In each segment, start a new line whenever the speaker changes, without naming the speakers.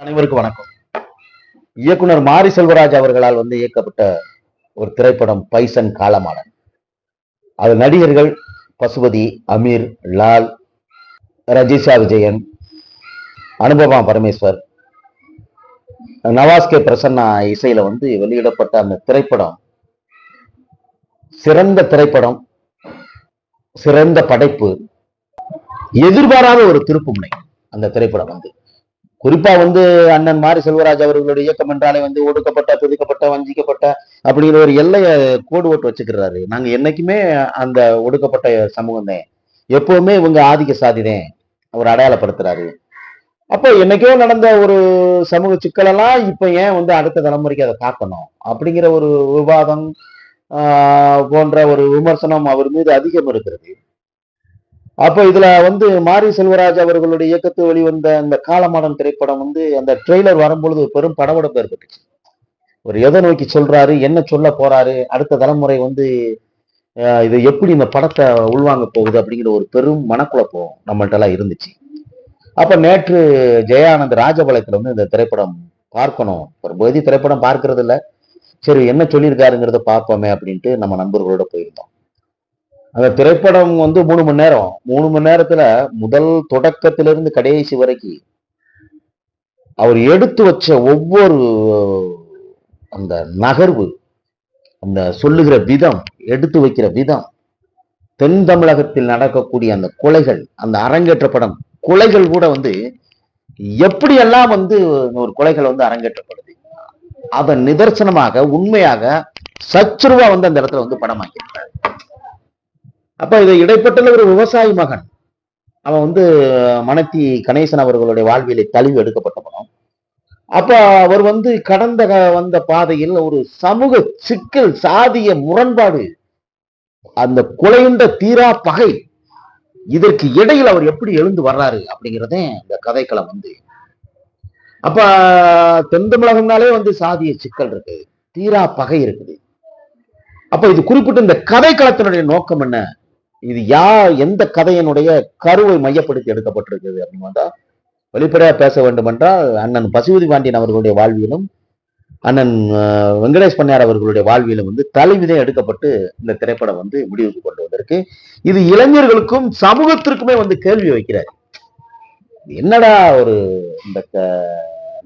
அனைவருக்கும் வணக்கம். இயக்குனர் மாரி செல்வராஜ் அவர்களால் வந்து இயக்கப்பட்ட ஒரு திரைப்படம் பைசன் காலமாடன் அது நடிகர்கள் பசுபதி அமீர் லால் ரஜிஷா விஜயன் அனுபமா பரமேஸ்வர் நவாஸ் கே பிரசன்னா இசையில வந்து வெளியிடப்பட்ட அந்த திரைப்படம் சிறந்த திரைப்படம் சிறந்த படைப்பு எதிர்பாராத ஒரு திருப்புமுனை அந்த திரைப்படம் வந்து. குறிப்பா வந்து அண்ணன் மாரி செல்வராஜ் அவர்களுடைய இயக்கம் என்றாலே வந்து ஒடுக்கப்பட்ட துதிக்கப்பட்ட வஞ்சிக்கப்பட்ட அப்படிங்கிற ஒரு எல்லைய கோடு ஓட்டு வச்சுக்கிறாரு. நாங்க என்னைக்குமே அந்த ஒடுக்கப்பட்ட சமூகம் தான் எப்பவுமே இவங்க ஆதிக்க சாதிதான் அவர் அடையாளப்படுத்துறாரு. அப்போ என்னைக்கோ நடந்த ஒரு சமூக சிக்கலெல்லாம் இப்ப ஏன் வந்து அடுத்த தலைமுறைக்கு அதை காக்கணும் அப்படிங்கிற ஒரு விவாதம் ஆஹ், போன்ற ஒரு விமர்சனம் அவர் மீது அதிகம் இருக்கிறது. அப்போ இதுல வந்து மாரி செல்வராஜ் அவர்களுடைய இயக்கத்து வெளிவந்த அந்த காலமாடன் திரைப்படம் வந்து அந்த ட்ரெய்லர் வரும்பொழுது பெரும் படபடப்பு ஏற்பட்டுச்சு. ஒரு எதை நோக்கி சொல்றாரு என்ன சொல்ல போறாரு அடுத்த தலைமுறை வந்து இது எப்படி இந்த படத்தை உள்வாங்க போகுது அப்படிங்கிற ஒரு பெரும் மனக்குழப்பம் நம்மள்ட்ட எல்லாம் இருந்துச்சு. அப்ப நேற்று ஜெயானந்த் ராஜபாளையத்துல வந்து இந்த திரைப்படம் பார்க்கணும். ஒரு பகுதி திரைப்படம் பார்க்கறது இல்லை சரி என்ன சொல்லியிருக்காருங்கிறத பார்ப்போமே அப்படின்ட்டு நம்ம நண்பர்களோட போயிருந்தோம். அந்த திரைப்படம் வந்து மூணு மணி நேரம். மூணு மணி நேரத்துல முதல் தொடக்கத்திலிருந்து கடைசி வரைக்கும் அவர் எடுத்து வச்ச ஒவ்வொரு அந்த நகர்வு அந்த சொல்லுகிற விதம் எடுத்து வைக்கிற விதம் தென் தமிழகத்தில் நடக்கக்கூடிய அந்த கொலைகள் அந்த அரங்கேற்ற படம் கொலைகள் கூட வந்து எப்படியெல்லாம் வந்து ஒரு கொலைகள் வந்து அரங்கேற்றப்படுது? அதன் நிதர்சனமாக உண்மையாக சச்சுருவா வந்து அந்த இடத்துல வந்து படமாக்கியிருக்காரு. அப்ப இது இடைப்பட்டுள்ள ஒரு விவசாயி மகன் அவன் வந்து மணத்தி கணேசன் அவர்களுடைய வாழ்வியலை தழுவி எடுக்கப்பட்ட படம் அப்ப அவர் வந்து கடந்த க- வந்த பாதையில் ஒரு சமூக சிக்கல் சாதிய முரண்பாடு அந்த குலைந்த தீரா பகை இதற்கு இடையில் அவர் எப்படி எழுந்து வர்றாரு அப்படிங்கிறதே இந்த கதைக்களம் வந்து அப்ப தென் தமிழகம்னாலே வந்து சாதிய சிக்கல் இருக்கு தீரா பகை இருக்குது. அப்ப இது குறிப்பிட்ட இந்த கதைக்களத்தினுடைய நோக்கம் என்ன? இது யா எந்த கதையினுடைய கருவை மையப்படுத்தி எடுக்கப்பட்டிருக்குது அப்படின்னு வந்தா வெளிப்படையா பேச வேண்டும் என்றால் அண்ணன் பசுபதி பாண்டியன் அவர்களுடைய வாழ்வியலும் அண்ணன் வெங்கடேஷ் பண்ணார் அவர்களுடைய வாழ்வியலும் வந்து தலைவிதம் எடுக்கப்பட்டு இந்த திரைப்படம் வந்து முடிவுக்கு கொண்டு வந்திருக்கு. இது இளைஞர்களுக்கும் சமூகத்திற்குமே வந்து கேள்வி வைக்கிறார். என்னடா ஒரு இந்த க-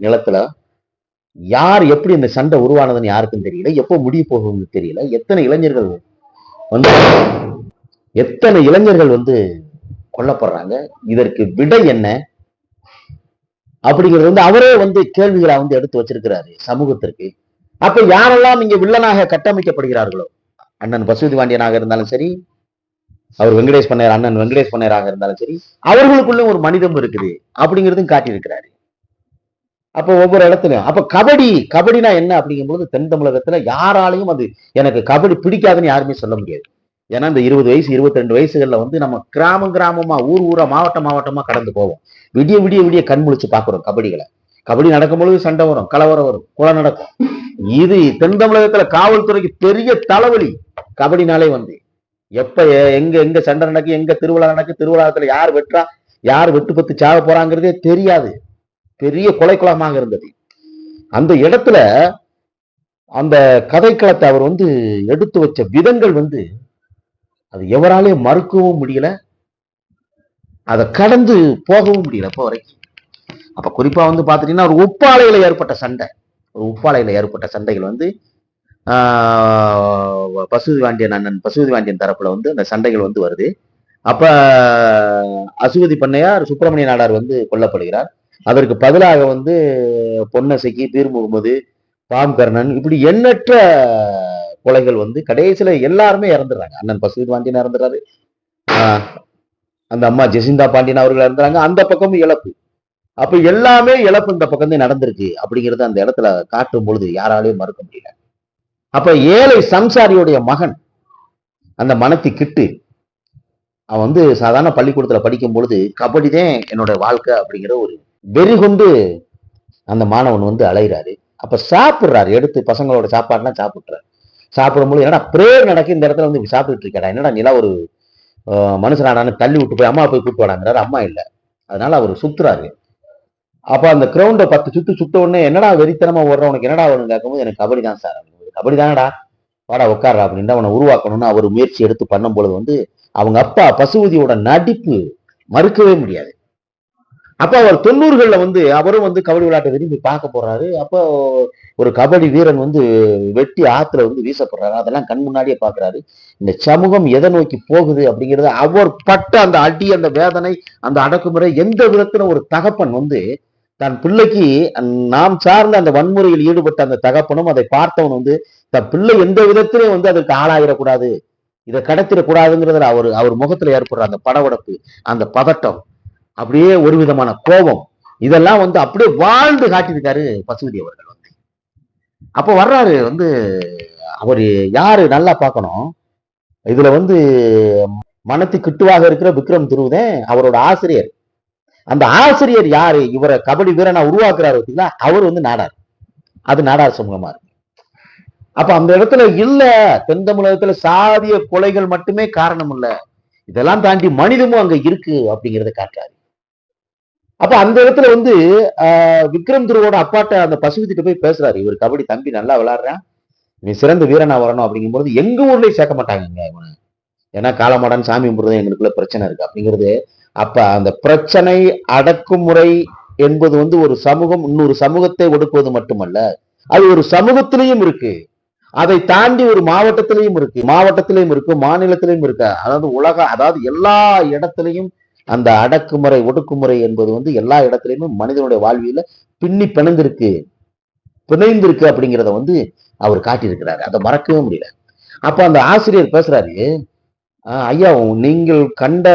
நிலத்துல யார் எப்படி இந்த சண்டை உருவானதுன்னு யாருக்கும் தெரியல எப்போ முடிய போகுதுன்னு தெரியல எத்தனை இளைஞர்கள் வந்து எத்தனை இளைஞர்கள் வந்து கொல்லப்படுறாங்க? இதற்கு விடை என்ன? அப்படிங்கிறது வந்து அவரே வந்து கேள்விகளா வந்து எடுத்து வச்சிருக்கிறாரு சமூகத்திற்கு. அப்ப யாரெல்லாம் இங்க வில்லனாக கட்டமைக்கப்படுகிறார்களோ? அண்ணன் பசுபதி பாண்டியனாக இருந்தாலும் சரி அவர் வெங்கடேஷ் பண்ணையர் அண்ணன் வெங்கடேஷ் பண்ணையராக இருந்தாலும் சரி அவர்களுக்குள்ள ஒரு மனிதம் இருக்குது அப்படிங்கிறதும் காட்டியிருக்கிறாரு. அப்ப ஒவ்வொரு இடத்துலயும் அப்ப கபடி கபடினா என்ன அப்படிங்கும்போது தென் தமிழகத்துல யாராலையும் அது எனக்கு கபடி பிடிக்காதுன்னு யாருமே சொல்ல முடியாது. ஏன்னா இந்த இருபது வயசு இருபத்தி ரெண்டு வயசுகளில் வந்து நம்ம கிராமம் கிராமமா ஊர் ஊரா மாவட்டம் மாவட்டமா கடந்து போவோம். விடிய விடிய விடிய கண் முழிச்சு பாக்குறோம் கபடிகளை. கபடி நடக்கும் பொழுது சண்டை வரும் கலவரம் வரும் கொலை நடக்கும். இது தென் தமிழகத்துல காவல்துறைக்கு பெரிய தலைவலி கபடினாலே வந்து. எப்ப எங்க எங்க சண்டை நடக்கு எங்க திருவிழா நடக்கு திருவிழாத்துல யார் வெட்டுறா யார் வெட்டு பத்து சாக போறாங்கிறதே தெரியாது. பெரிய கொலை கொலைக்குளமாக இருந்தது. அந்த இடத்துல அந்த கதைக்களத்தை அவர் வந்து எடுத்து வச்ச விதங்கள் வந்து அது எவராலே மறுக்கவும் முடியல. அதை கடந்து போகவும் முடியல இப்போ வரைக்கும். அப்ப குறிப்பா வந்து பாத்துட்டீங்கன்னா ஒரு உப்பாலையில ஏற்பட்ட சண்டை. ஒரு உப்பாலையில ஏற்பட்ட சண்டைகள் வந்து ஆஹ், பசுபதி வாண்டியன் அண்ணன் பசுபதி வாண்டியன் தரப்புல வந்து அந்த சண்டைகள் வந்து வருது. அப்ப அசுவதி பண்ணையார் சுப்பிரமணிய நாடார் வந்து கொல்லப்படுகிறார். அதற்கு பதிலாக வந்து பொன்னசைக்கு பீர் முகமது பாம்கர்ணன் இப்படி எண்ணற்ற கொலைகள் வந்து கடைசியில எல்லாருமே இறந்துடுறாங்க. அண்ணன் பசுபதி பாண்டியன் இறந்துறாரு அந்த அம்மா ஜெசிந்தா பாண்டியன் அவர்கள் இறந்துறாங்க அந்த பக்கமும் இழப்பு. அப்ப எல்லாமே இழப்பு இந்த பக்கம் தான் நடந்திருக்கு அப்படிங்கிறத அந்த இடத்துல காட்டும் பொழுது யாராலையும் மறுக்க முடியல. அப்ப ஏழை சம்சாரியுடைய மகன் அந்த மனத்தி கிட்டு அவன் வந்து சாதாரண பள்ளிக்கூடத்துல படிக்கும் பொழுது கபடி தான் என்னோட வாழ்க்கை அப்படிங்கிற ஒரு வெறி கொண்டு அந்த மாணவன் வந்து அலைகிறாரு அப்ப சாப்பிடுறாரு. எடுத்து பசங்களோட சாப்பாடுலாம் சாப்பிடுறாரு சாப்பிடும்போது என்னடா ப்ரேயர் நடக்கு இந்த இடத்துல வந்து சாப்பிட்டுட்டு இருக்கடா என்னடா நிலா ஒரு அஹ், மனுஷனாடான்னு தள்ளி விட்டு போய் அம்மா போய் கூப்பிட்டு வாடாங்கிறாரு. அம்மா இல்லை. அதனால அவர் சுத்துறாரு. அப்ப அந்த கிரவுண்ட பத்து சுத்து சுத்த உடனே என்னடா வெறித்தனமா ஓடுற? உனக்கு என்னடா வேணும்னு கேட்கும்போது எனக்கு கபடி தான் சார். கபடி தானடா. வாடா உட்கார்றா அப்படின்னு அவனை உருவாக்கணும்னு அவர் முயற்சி எடுத்து பண்ணும் பொழுது வந்து அவங்க அப்பா பசுபதியோட நடிப்பு மறுக்கவே முடியாது. அப்ப அவர் தொண்ணூறுகள்ல வந்து அவரும் வந்து கபடி விளையாட்டை விரும்பி பார்க்க போறாரு. அப்போ ஒரு கபடி வீரன் வந்து வெட்டி ஆத்துல வந்து வீசப்படுறாரு. அதெல்லாம் கண் முன்னாடியே பாக்குறாரு இந்த சமூகம் எதை நோக்கி போகுது அப்படிங்கிறத அவர் பட்ட அந்த அடி அந்த வேதனை அந்த அடக்குமுறை எந்த விதத்துல ஒரு தகப்பன் வந்து தன் பிள்ளைக்கு நாம் சார்ந்த அந்த வன்முறையில் ஈடுபட்ட அந்த தகப்பனும் அதை பார்த்தவன் வந்து தன் பிள்ளை எந்த விதத்திலையும் வந்து அதற்கு ஆளாயிடக்கூடாது இதை கடத்திடக்கூடாதுங்கிறதுல அவர் அவர் முகத்துல ஏற்படுற அந்த படவடப்பு அந்த பதட்டம் அப்படியே ஒரு விதமான கோபம். இதெல்லாம் வந்து அப்படியே வாழ்ந்து காட்டியிருக்காரு பசுபதி அவர்கள் வந்து. அப்போ வர்றாரு வந்து அவர் யாரு நல்லா பார்க்கணும்? இதுல வந்து மனத்து கிட்டுவாக இருக்கிற விக்ரம் துருவதன் அவரோட ஆசிரியர். அந்த ஆசிரியர் யாரு? இவரை கபடி வீரனா உருவாக்குறாரு பார்த்தீங்களா? அவர் வந்து நாடார். அது நாடார் சமூகமா இருக்கு. அப்ப அந்த இடத்துல இல்ல. தென் தமிழகத்துல சாதிய கொலைகள் மட்டுமே காரணம் இல்ல. இதெல்லாம் தாண்டி மனிதமும் அங்க இருக்கு அப்படிங்கறத காட்டுறாரு. அப்ப அந்த இடத்துல வந்து ஆஹ், விக்ரம் துருவோட அப்பாட்ட அந்த பசுவித்திட்டு போய் பேசுறாரு. இவர் கபடி தம்பி நல்லா விளையாடுறான். நீ சிறந்த வீரனா வரணும் அப்படிங்கும்போது எங்க ஊர்லயும் சேர்க்க மாட்டாங்க இவனை ஏன்னா காலமாடன் சாமி கும்பிடுறது எங்களுக்குள்ள பிரச்சனை இருக்கு. அப்படிங்கிறது அப்ப அந்த பிரச்சனை அடக்குமுறை என்பது வந்து ஒரு சமூகம் இன்னொரு சமூகத்தை ஒடுக்குவது மட்டுமல்ல. அது ஒரு சமூகத்திலையும் இருக்கு. அதை தாண்டி ஒரு மாவட்டத்திலையும் இருக்கு. மாவட்டத்திலையும் இருக்கு மாநிலத்திலையும் இருக்கு. அதாவது உலக அதாவது எல்லா இடத்திலையும் அந்த அடக்குமுறை ஒடுக்குமுறை என்பது வந்து எல்லா இடத்துலையுமே மனிதனுடைய வாழ்வியல பின்னி பிணைந்திருக்கு. பிணைந்திருக்கு அப்படிங்கிறத வந்து அவர் காட்டியிருக்கிறாரு. அதை மறக்கவே முடியல. அப்ப அந்த ஆசிரியர் பேசுறாரு ஐயா நீங்கள் கண்ட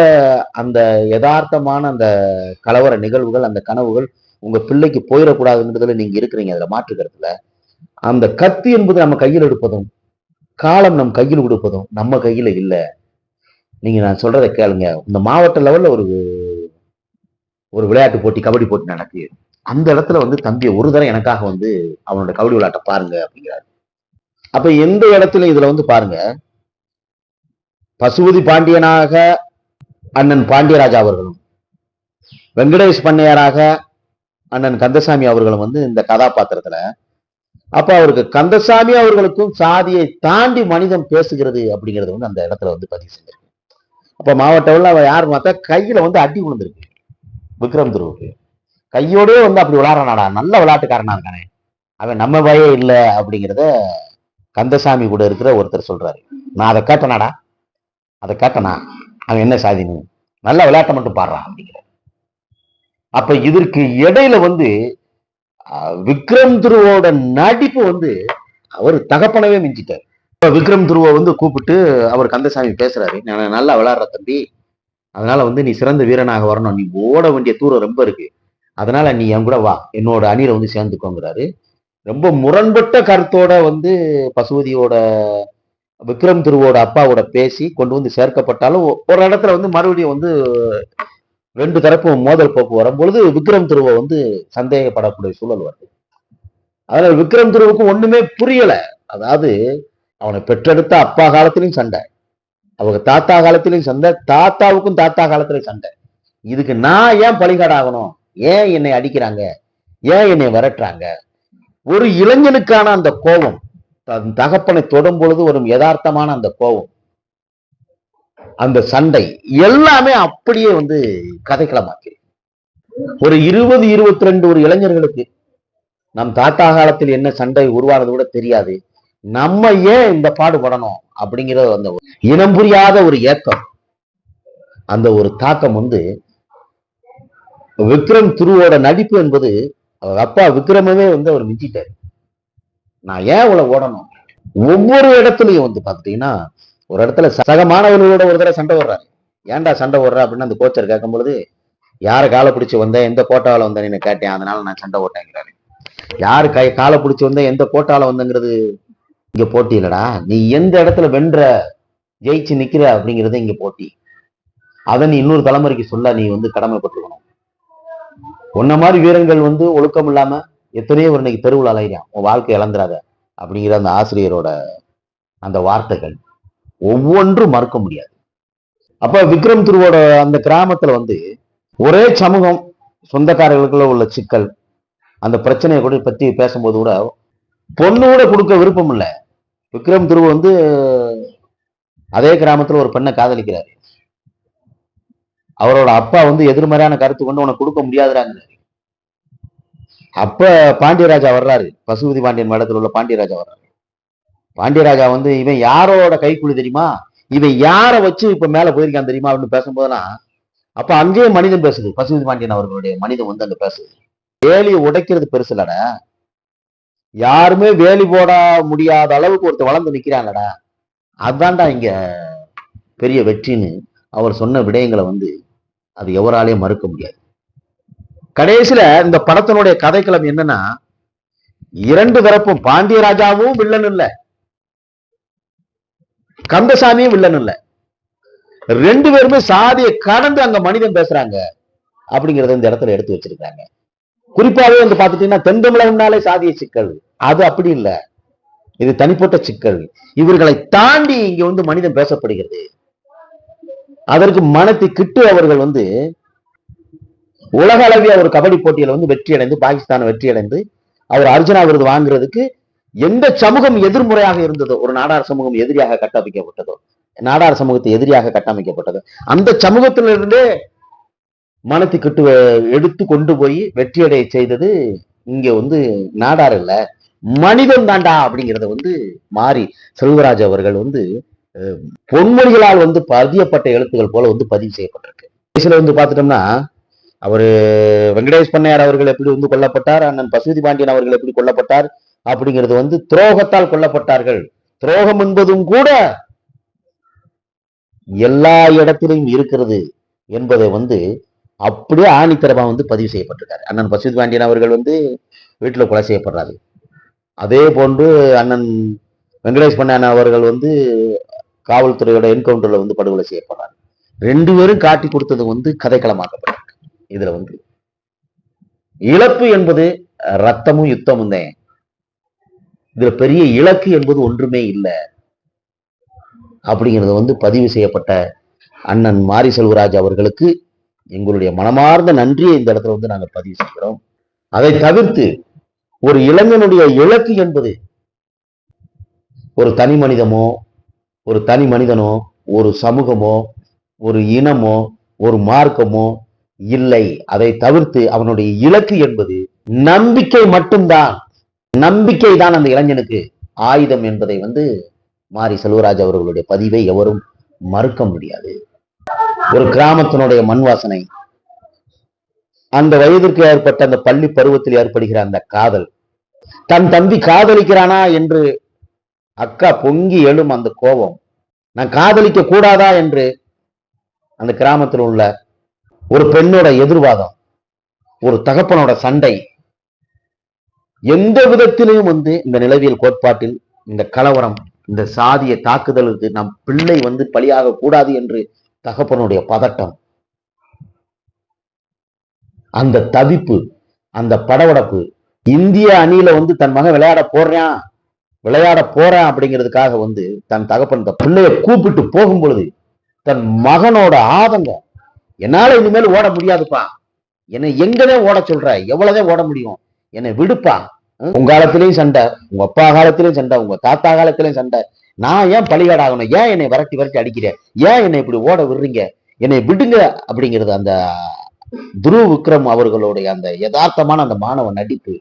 அந்த யதார்த்தமான அந்த கலவர நிகழ்வுகள் அந்த கனவுகள் உங்க பிள்ளைக்கு போயிடக்கூடாதுன்றதுல நீங்க இருக்கிறீங்க. அதுல மாற்றுக்கிறதுல அந்த கத்தி என்பது நம்ம கையில் எடுப்பதும் காலம் நம் கையில் கொடுப்பதும் நம்ம கையில இல்லை. நீங்க நான் சொல்றதை கேளுங்க. இந்த மாவட்ட லெவல்ல ஒரு ஒரு விளையாட்டு போட்டி கபடி போட்டி நடக்கு அந்த இடத்துல வந்து தம்பியை ஒரு தடவை எனக்காக வந்து அவனோட கபடி விளையாட்டை பாருங்க அப்படிங்கிறாரு. அப்ப எந்த இடத்துல இதுல வந்து பாருங்க பசுபதி பாண்டியனாக அண்ணன் பாண்டியராஜா அவர்களும் வெங்கடேஷ் பண்ணையாராக அண்ணன் கந்தசாமி அவர்களும் வந்து இந்த கதாபாத்திரத்துல அப்ப அவருக்கு கந்தசாமி அவர்களுக்கும் சாதியை தாண்டி மனிதம் பேசுகிறது அப்படிங்கிறது வந்து அந்த இடத்துல வந்து பதிவு செஞ்சிருக்கு. அப்போ மாவட்டவில் அவன் யார் பார்த்தா கையில வந்து அடி விழுந்திருக்கு விக்ரம் துருவுக்கு. கையோடயே வந்து அப்படி விளாட்றானாடா. நல்ல விளையாட்டுக்காரனா இருக்கானே. அவன் நம்ம பயே இல்லை அப்படிங்கிறத கந்தசாமி கூட இருக்கிற ஒருத்தர் சொல்றாரு. நான் அதை கேட்டனாடா. அதை கேட்டனா? அவன் என்ன சாதினு நல்ல விளையாட்டை மட்டும் பாடுறான் அப்படிங்கிற. அப்ப இதற்கு இடையில வந்து விக்ரம் துருவோட நடிப்பு வந்து அவர் தகப்பனவே மிஞ்சிட்டார். விக்ரம் துருவ வந்து கூப்பிட்டு அவர் கந்தசாமி பேசுறாரு. நான் நல்லா விளையாடுற தம்பி. அதனால வந்து நீ சிறந்த வீரனாக வரணும். நீ ஓட வேண்டிய தூரம் ரொம்ப இருக்கு. அதனால நீ என் கூட வா. என்னோட அணியில வந்து சேர்ந்துக்கோங்கிறாரு. ரொம்ப முரண்பட்ட கருத்தோட வந்து பசுபதியோட விக்ரம் துருவோட அப்பாவோட பேசி கொண்டு வந்து சேர்க்கப்பட்டாலும் ஒரு இடத்துல வந்து மறுபடியும் வந்து ரெண்டு தரப்பும் மோதல் போக்கு வரும்பொழுது விக்ரம் துருவ வந்து சந்தேகப்படக்கூடிய சூழல் வருது. அதனால விக்ரம் துருவுக்கு ஒண்ணுமே புரியல. அதாவது அவனை பெற்றெடுத்த அப்பா காலத்திலையும் சண்டை. அவங்க தாத்தா காலத்திலையும் சண்டை தாத்தாவுக்கும் தாத்தா காலத்திலையும் சண்டை. இதுக்கு நான் ஏன் பழிகாடாகணும்? ஏன் என்னை அடிக்கிறாங்க? ஏன் என்னை விரட்டுறாங்க? ஒரு இளைஞனுக்கான அந்த கோபம் தன் தகப்பனை தொடும் பொழுது வரும் யதார்த்தமான அந்த கோபம் அந்த சண்டை எல்லாமே அப்படியே வந்து கதைக்களமாக்கி. ஒரு இருபது இருபத்தி ரெண்டு ஒரு இளைஞர்களுக்கு நம் தாத்தா காலத்தில் என்ன சண்டை உருவானது கூட தெரியாது. நம்ம ஏன் இந்த பாடுபடணும் அப்படிங்கிறது அந்த இனம் புரியாத ஒரு ஏக்கம். அந்த ஒரு தாக்கம் வந்து விக்ரம் துருவோட நடிப்பு என்பது அவர் அப்பா விக்ரமவே வந்து அவர் மிஞ்சிட்டார். நான் ஏன் இவ்வளவு ஓடணும்? ஒவ்வொரு இடத்துலயும் வந்து பார்த்துட்டீங்கன்னா ஒரு இடத்துல சக மாணவர்களோட ஒரு தடவை சண்டை வர்றாரு ஏன்டா சண்டை ஓடுற அப்படின்னு அந்த கோச்சர் கேட்கும் பொழுது யாரை காலை பிடிச்சி வந்தேன் எந்த கோட்டாவில் வந்தேன்னு கேட்டேன் அதனால நான் சண்டை ஓட்டேங்கிறாரு யாரு கை காலை பிடிச்சி வந்தேன் எந்த கோட்டால வந்தேங்கிறது இங்க போட்டி இல்லடா. நீ எந்த இடத்துல வென்ற ஜெயிச்சு நிக்கிற அப்படிங்கிறது இங்க போட்டி. அதை நீ இன்னொரு தலைமுறைக்கு சொல்ல நீ வந்து கடமைப்பட்டுக்கணும் உன்ன மாதிரி வீரர்கள் வந்து ஒழுக்கம் இல்லாம எத்தனையோ ஒரு இன்னைக்கு தெருவில் அலைகிறான் உன் வாழ்க்கை இழந்துடாத அப்படிங்கிற அந்த ஆசிரியரோட அந்த வார்த்தைகள் ஒவ்வொன்றும் மறுக்க முடியாது. அப்ப விக்ரம் துருவோட அந்த கிராமத்துல வந்து ஒரே சமூகம் சொந்தக்காரர்களுக்குள்ள உள்ள சிக்கல். அந்த பிரச்சனையை கூட பத்தி பேசும்போது கூட பொண்ணு கூட கொடுக்க விருப்பம் இல்லை. விக்ரம் துருவ வந்து அதே கிராமத்துல ஒரு பெண்ணை காதலிக்கிறாரு. அவரோட அப்பா வந்து எதிர்மறையான கருத்து கொண்டு உனக்கு கொடுக்க முடியாதுறாங்க அப்ப பாண்டியராஜா வர்றாரு. பசுபதி பாண்டியன் மடத்தில் உள்ள பாண்டியராஜா வர்றாரு. பாண்டியராஜா வந்து இவன் யாரோட கைக்குழி தெரியுமா? இவன் யாரை வச்சு இப்ப மேல போயிருக்கான் தெரியுமா? அப்படின்னு பேசும்போதெல்லாம் அப்ப அங்கேயே மனிதன் பேசுது. பசுபதி பாண்டியன் அவர்களுடைய மனிதன் வந்து அங்க பேசுது. வேலியை உடைக்கிறது பெருசு இல்லடா யாருமே வேலி போட முடியாத அளவுக்கு ஒருத்தர் வளர்ந்து நிக்கிறாங்கடா. அதான்டா இங்க பெரிய வெற்றின்னு அவர் சொன்ன விடயங்களை வந்து அது எவராலையும் மறுக்க முடியாது. கடைசியில இந்த படத்தினுடைய கதைக்களம் என்னன்னா இரண்டு தரப்பும் பாண்டியராஜாவும் வில்லன் இல்ல. கந்தசாமியும் வில்லன் இல்ல. ரெண்டு பேருமே சாதியை கடந்து அங்க மனிதன் பேசுறாங்க அப்படிங்கறத இந்த இடத்துல எடுத்து வச்சிருக்காங்க குறிப்பாகவே வந்து பார்த்துட்டீங்கன்னா தென் தமிழகம்னாலே சாதிய சிக்கல். அது அப்படி இல்லை. இது தனிப்பட்ட சிக்கல். இவர்களை தாண்டி இங்க வந்து மனிதன் பேசப்படுகிறது. அதற்கு மனத்தை கிட்டு அவர்கள் வந்து உலக அளவிய ஒரு கபடி போட்டியில வந்து வெற்றி அடைந்து பாகிஸ்தான் வெற்றி அடைந்து அவர் அர்ஜுனா விருது வாங்குறதுக்கு எந்த சமூகம் எதிர்முறையாக இருந்ததோ ஒரு நாடார் சமூகம் எதிரியாக கட்டமைக்கப்பட்டதோ நாடார் சமூகத்தை எதிரியாக கட்டமைக்கப்பட்டதோ அந்த சமூகத்திலிருந்தே மனத்தை கிட்டு எடுத்து கொண்டு போய் வெற்றியடைய செய்தது இங்க வந்து நாடார் இல்ல மனிதன் தாண்டா அப்படிங்கிறத வந்து மாறி செல்வராஜ் அவர்கள் வந்து பொன்மொழிகளால் வந்து பதியப்பட்ட எழுத்துக்கள் போல வந்து பதிவு செய்யப்பட்டிருக்கு. கடைசியில் வந்து பார்த்துட்டோம்னா அவரு வெங்கடேஷ் பண்ணையார் அவர்கள் எப்படி வந்து கொல்லப்பட்டார் அண்ணன் பசுபதி பாண்டியன் அவர்கள் எப்படி கொல்லப்பட்டார் அப்படிங்கிறது வந்து துரோகத்தால் கொல்லப்பட்டார்கள். துரோகம் என்பதும் கூட எல்லா இடத்திலும் இருக்கிறது என்பதை வந்து அப்படியே ஆணித்தரமா வந்து பதிவு செய்யப்பட்டிருக்காரு. அண்ணன் பசுத் பாண்டியன் அவர்கள் வந்து வீட்டுல கொலை செய்யப்படுறாரு. அதே போன்று அண்ணன் வெங்கடேஷ் பண்ணான் அவர்கள் வந்து காவல்துறையோட என்கவுண்டர்ல வந்து படுகொலை செய்யப்படுறாரு. ரெண்டு பேரும் காட்டி கொடுத்தது வந்து கதைக்களமாக்கப்பட்டிருக்கு. இதுல வந்து இழப்பு என்பது ரத்தமும் யுத்தமும் தான். இதுல பெரிய இலக்கு என்பது ஒன்றுமே இல்லை. அப்படிங்கிறது வந்து பதிவு செய்யப்பட்ட அண்ணன் மாரி செல்வராஜ் அவர்களுக்கு எங்களுடைய மனமார்ந்த நன்றியை இந்த இடத்துல வந்து நாங்கள் பதிவு செய்கிறோம். அதை தவிர்த்து ஒரு இளைஞனுடைய இலக்கு என்பது ஒரு தனி மனிதமோ ஒரு தனி மனிதனோ ஒரு சமூகமோ ஒரு இனமோ ஒரு மார்க்கமோ இல்லை. அதை தவிர்த்து அவனுடைய இலக்கு என்பது நம்பிக்கை மட்டும்தான். நம்பிக்கை தான் அந்த இளைஞனுக்கு ஆயுதம் என்பதை வந்து மாரி செல்வராஜ் அவர்களுடைய பதிவை எவரும் மறுக்க முடியாது. ஒரு கிராமத்தினுடைய மண் வாசனை. அந்த வயதிற்கு ஏற்பட்ட அந்த பள்ளி பருவத்தில் ஏற்படுகிற அந்த காதல். தன் தம்பி காதலிக்கிறானா என்று அக்கா பொங்கி எழும் அந்த கோபம். நான் காதலிக்க கூடாதா என்று அந்த கிராமத்தில் உள்ள ஒரு பெண்ணோட எதிர்வாதம் ஒரு தகப்பனோட சண்டை. எந்த விதத்திலையும் வந்து இந்த நிலவியல் கோட்பாட்டில் இந்த கலவரம் இந்த சாதிய தாக்குதலுக்கு நம் பிள்ளை வந்து பலியாக கூடாது என்று தகப்பனுடைய பதட்டம். அந்த தவிப்பு அந்த படவடப்பு இந்திய அணியில வந்து தன் மகன் விளையாட போறான் விளையாட போறான் அப்படிங்கிறதுக்காக வந்து தன் தகப்பன் பிள்ளைய கூப்பிட்டு போகும் பொழுது தன் மகனோட ஆதங்கம் என்னால இனிமேல் ஓட முடியாதுப்பா. என்னை எங்கதான் ஓட சொல்ற? எவ்வளவுதான் ஓட முடியும்? என்னை விடுப்பா. உங்க காலத்திலயும் சண்டை உங்க அப்பா காலத்திலயும் சண்டை உங்க தாத்தா காலத்திலயும் சண்டை. நான் ஏன் பழிகாடாகணும் ஏன் என்னை விரட்டி விரட்டி அடிக்கிறேன் ஏன் என்னை இப்படி ஓட விடுறீங்க? என்னை விடுங்க அப்படிங்கிறது அந்த துரு விக்ரம் அவர்களுடைய அந்த யதார்த்தமான அந்த மாணவ நடிப்பு.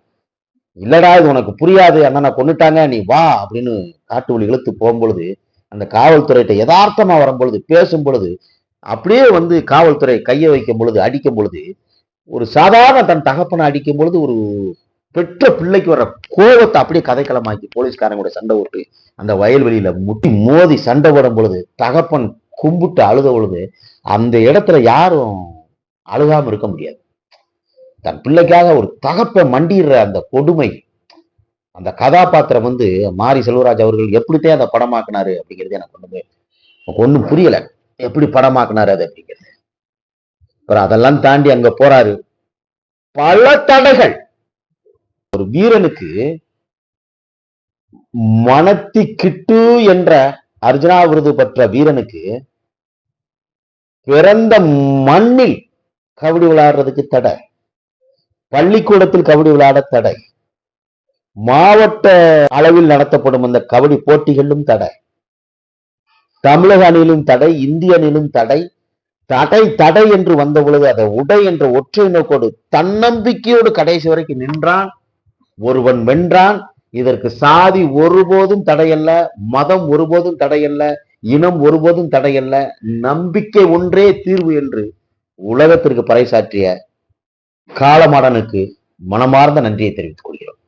இல்லடா இது உனக்கு புரியாது. அண்ணனை கொன்னுட்டாங்க. நீ வா அப்படின்னு காட்டு வழி இழுத்து போகும்பொழுது அந்த காவல்துறையிட்ட யதார்த்தமா வரும்பொழுது பேசும் பொழுது அப்படியே வந்து காவல்துறை கையை வைக்கும் பொழுது அடிக்கும் பொழுது ஒரு சாதாரண தன் தகப்பனை அடிக்கும் பொழுது ஒரு பெற்ற பிள்ளைக்கு வர கோபத்தை அப்படியே கதைக்களமாக்கி போலீஸ்காரங்களோட சண்டை ஓட்டு அந்த வயல்வெளியில முட்டி மோதி சண்டை போடும் பொழுது தகப்பன் கும்பிட்டு அழுத பொழுது அந்த இடத்துல யாரும் அழுகாம இருக்க முடியாது. தன் பிள்ளைக்காக ஒரு தகப்ப மண்டிடுற அந்த கொடுமை அந்த கதாபாத்திரம் வந்து மாரி செல்வராஜ் அவர்கள் எப்படித்தான் அதை படமாக்குனாரு அப்படிங்கிறது எனக்கு ஒண்ணுமே ஒன்றும் புரியல. எப்படி படமாக்குனாரு அது அப்படிங்கிறது. அப்புறம் அதெல்லாம் தாண்டி அங்க போறாரு. பல தடைகள். ஒரு வீரனுக்கு மனத்தி கிட்டு என்ற அர்ஜுனா விருது பெற்ற வீரனுக்கு பிறந்த மண்ணில் கபடி விளையாடுறதுக்கு தடை. பள்ளிக்கூடத்தில் கபடி விளையாட தடை. மாவட்ட அளவில் நடத்தப்படும் அந்த கபடி போட்டிகளிலும் தடை. தமிழக அணியிலும் தடை இந்திய அணியிலும் தடை. தடை தடை என்று வந்த பொழுது அதை உடை என்ற ஒற்றை நோக்கோடு தன்னம்பிக்கையோடு கடைசி வரைக்கும் நின்றான். ஒருவன் வென்றான் இதற்கு சாதி ஒருபோதும் தடையல்ல மதம் ஒருபோதும் தடையல்ல இனம் ஒருபோதும் தடையல்ல நம்பிக்கை ஒன்றே தீர்வு என்று உலகத்திற்கு பறைசாற்றிய காலமாடனுக்கு மனமார்ந்த நன்றியை தெரிவித்துக் கொள்கிறோம்.